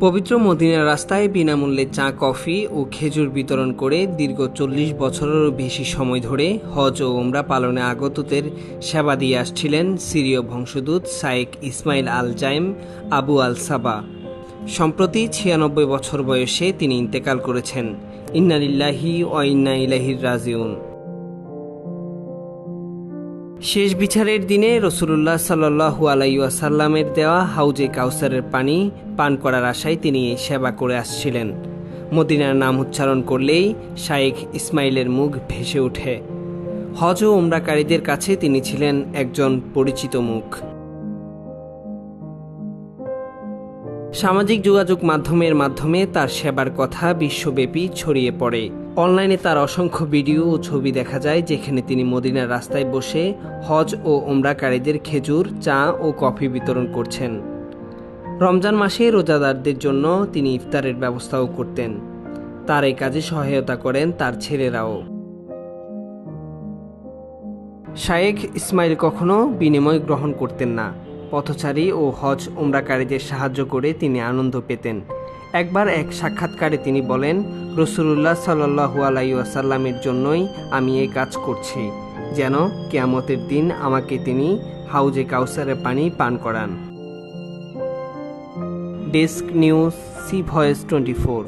পবিত্র মদিনার রাস্তায় বিনামূল্যে চা, কফি ও খেজুর বিতরণ করে দীর্ঘ চল্লিশ বছরেরও বেশি সময় ধরে হজ ও ওমরা পালনে আগতদের সেবা দিয়ে আসছিলেন সিরীয় বংশদূত শায়েক Ismail al Zaim Abu al Saba. সম্প্রতি ছিয়ানব্বই বছর বয়সে তিনি ইন্তেকাল করেছেন। ইন্নালিল্লাহি ও ইন্না ইলাহির রাজিউন। শেষ বিচারের দিনে রসুল্লাহ সাল্লু আলাইসাল্লামের দেওয়া হাউজে কাউসারের পানি পান করার আশায় তিনি সেবা করে আসছিলেন। মদিনার নাম উচ্চারণ করলেই শায়েখ ইসমাইলের মুখ ভেসে ওঠে। হজ ও উমরাকারীদের কাছে তিনি ছিলেন একজন পরিচিত মুখ। সামাজিক যোগাযোগ মাধ্যমের মাধ্যমে তার সেবার কথা বিশ্বব্যাপী ছড়িয়ে পড়ে। অনলাইনে তার অসংখ্য ভিডিও ও ছবি দেখা যায়, যেখানে তিনি মদিনার রাস্তায় বসে হজ ও ওমরাকারীদের খেজুর, চা ও কফি বিতরণ করছেন। রমজান মাসে রোজাদারদের জন্য তিনি ইফতারের ব্যবস্থাও করতেন। তার এই কাজে সহায়তা করেন তার ছেলেরাও। শায়েখ ইসমাইল কখনো বিনিময় গ্রহণ করতেন না। পথচারী ও হজ উমরাকারীদের সাহায্য করে তিনি আনন্দ পেতেন। একবার এক সাক্ষাৎকারে তিনি বলেন রসুল্লাহ সাল্লাহু জন্যই আমি এই কাজ করছি। যেন কেয়ামতের দিন আমাকে তিনি হাউজে কাউসারের পানি পান করান। Desk news, C voice twenty four.